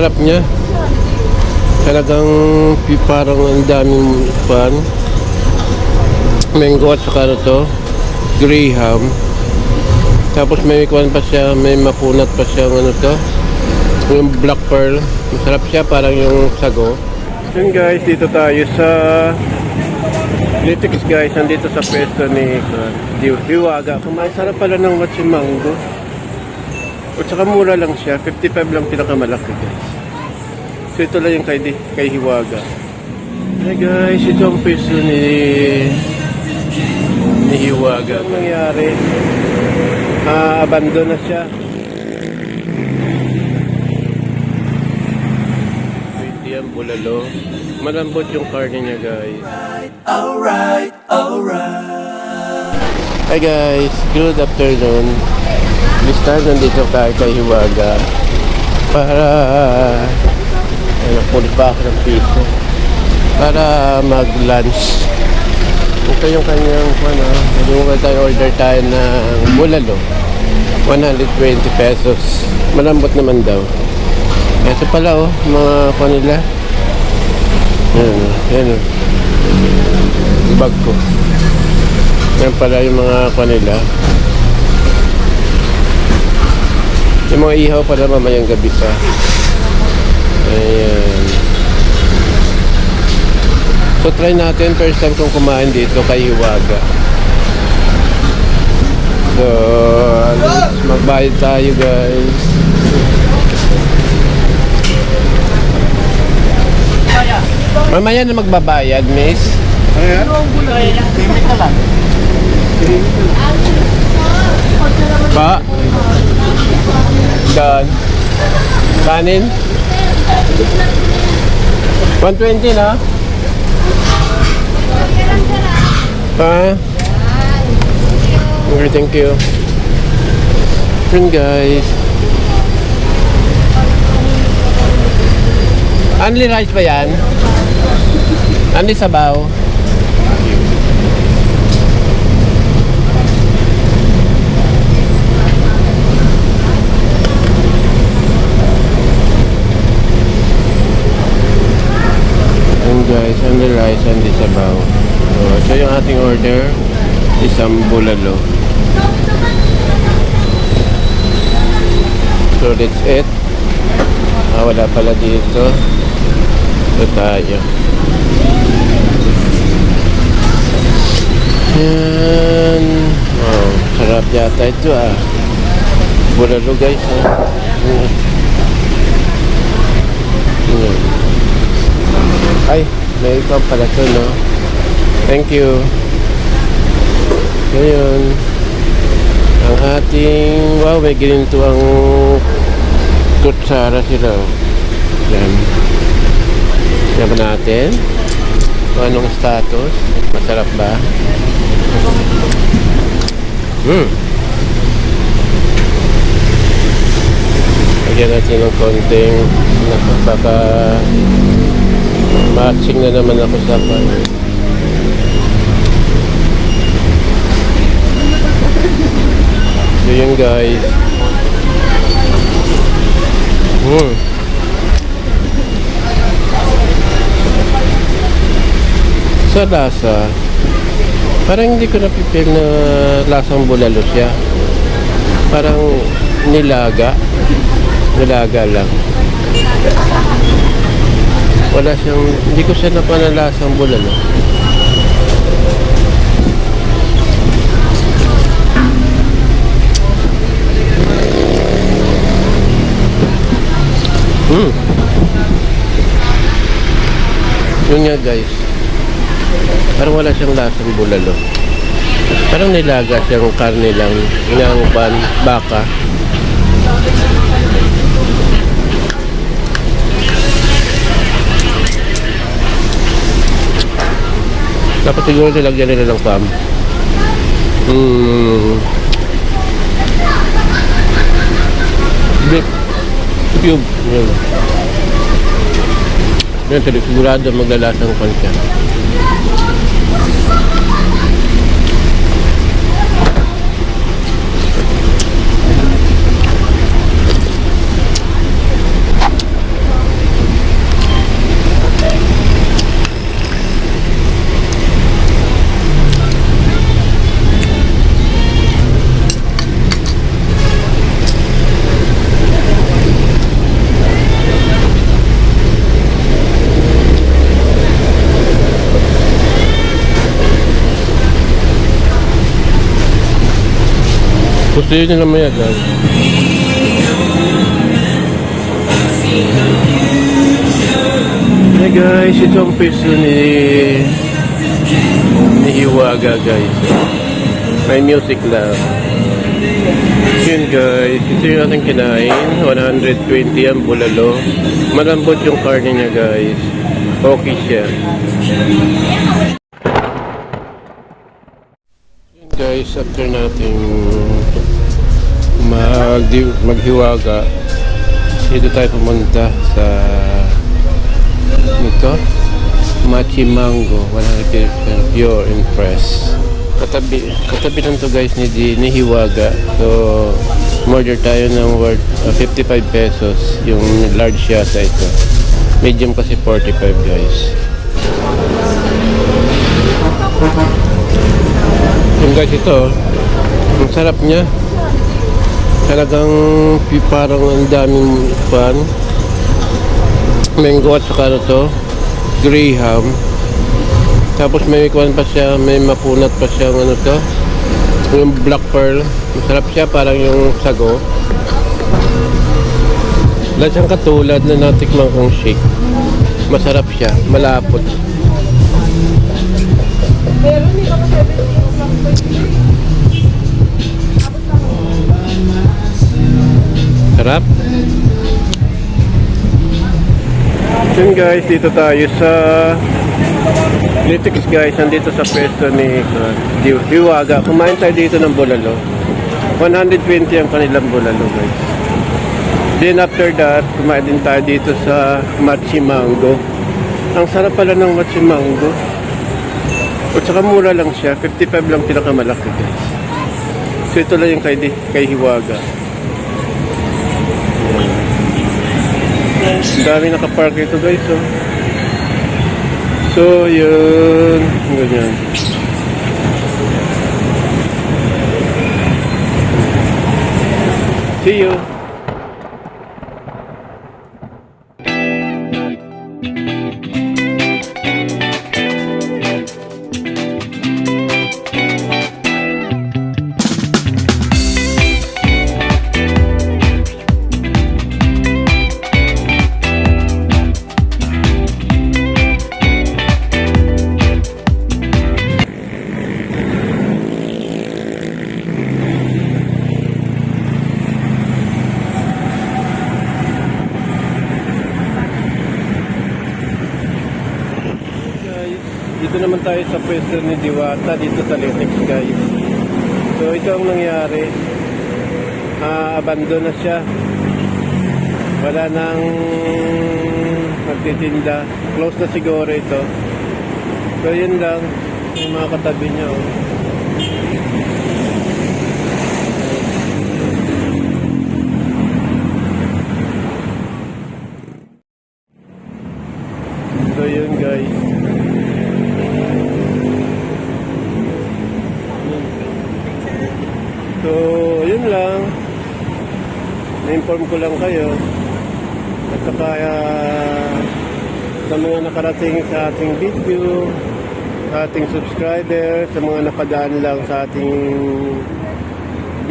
sarap niya. Talagang parang ang daming pan. Mango at saka ano to, graham. Tapos may kwan pa siya, may mapunat pa siya ano to, yung black pearl. Masarap siya, parang yung sago. Yun guys, dito tayo sa Litix guys, nandito sa pwesto ni uh, Hiwaga. Kumain sarap pala ng watsi mango. At saka mura lang siya, 55 lang pinakamalaki guys. So ito lang yung kay, kay Hiwaga. Hey guys, ito ang pwesto ni ni Hiwaga. Ano nangyari? Ah, abandon na siya. Yan, bulalo. Malambot yung karne niya guys. Alright, alright. Hi guys, good afternoon. This time nandito tayo kay Hiwaga para ano, pulit pa ako ng piso para mag-lunch. Ito yung kanyang ano, nalimutan tayo order tayo ng bulalo. 120 pesos. Malambot naman daw. Ito pala oh, mga kanila. Yan, yan oh. Bag ko. Yan pala yung mga kanila. Yung mga ihaw pala mamayang gabi pa. Ayan. So try natin first time kong kumain dito kay Hiwaga. So, magbayad tayo guys. Mamaya na magbabayad, miss. Pa? Saan? Kanin? 120 na? Pa? Okay, thank you. Yun guys. Only rice ba yan? Only sabaw? Guys, only rice, only sabaw. So, ito yung ating order. Isang bulalo. So, that's it. Ah, wala pala dito. Ito tayo. Yan. Oh, sarap yata ito ah. Bulalo guys. Ah. Yan. Ay, ikaw pala to, no? Thank you. Ngayon, ang ating, wow, may ginito ang kutsara sila. Yan. Yan ba natin? Kung anong status? Masarap ba? Hmm. Lagyan natin ng konting baka matching na naman ako sa pan. So yun guys. Hmm. Sa lasa, parang hindi ko napipil na lasang bulalo siya. Parang nilaga. Nilaga lang. Wala siyang, hindi ko siya napanalasang bulalo. Hmm. Yun nga guys. Parang wala siyang lasang bulalo. Parang nilaga siyang karne lang ng baka. Dapat siguro nilagyan nila ng pam. Hmm. Beef. Cube. Yan. Yan, sigurado maglalasang pan siya. Gusto yun nila maya guys. Hey guys, ito ang piso ni ni Hiwaga guys. May music lang. Yun guys, ito yung ating kinain. 120 ang bulalo. Malambot yung karne niya guys. Okay siya. Yun guys, after nating mag maghiwaga, dito tayo pumunta sa ito Machi Mango 100% pure fresh. Katabi katabi lang to guys ni, di, ni Hiwaga. So order tayo ng worth uh, 55 pesos yung large yata ito. Medium kasi 45 guys. Yung guys ito ang sarap niya talagang parang ang daming pan. Mango at saka ano to? Graham. Tapos may kuwan pa siya may mapunat pa siya ano to? Yung black pearl. Masarap siya parang yung sago. Wala siyang katulad na natikman kong shake. Masarap siya malapot sarap Yun guys, dito tayo sa Litix guys, nandito sa pwesto ni uh, Hiwaga. Kumain tayo dito ng bulalo. 120 ang kanilang bulalo guys. Then after that, kumain din tayo dito sa Machi Mango. Ang sarap pala ng Machi Mango. At saka mura lang siya, 55 lang pinakamalaki guys. So ito lang yung kay, kay Hiwaga. Ang dami nakapark ito guys oh. So yun. Ganyan. See you Dito naman tayo sa pwesto ni Diwata Dito sa Linux guys. So ito ang nangyari. Ah, abandon na siya. Wala nang nagtitinda close na siguro ito. So yun lang yung mga katabi niya oh. so yun guys so yun lang. Na-inform ko lang kayo. At saka ah, sa mga nakarating sa ating video sa ating subscriber sa mga napadaan lang sa ating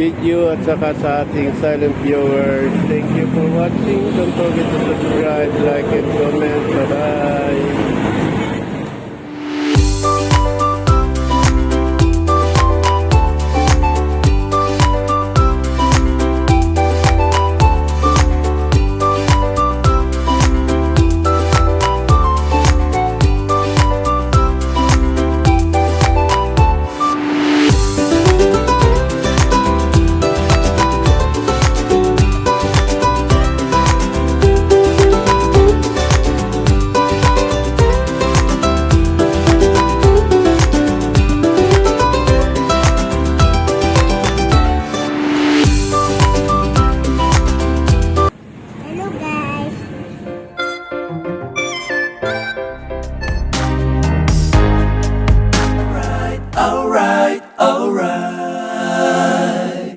video at saka sa ating silent viewers. Thank you for watching. Don't forget to subscribe like and comment. Bye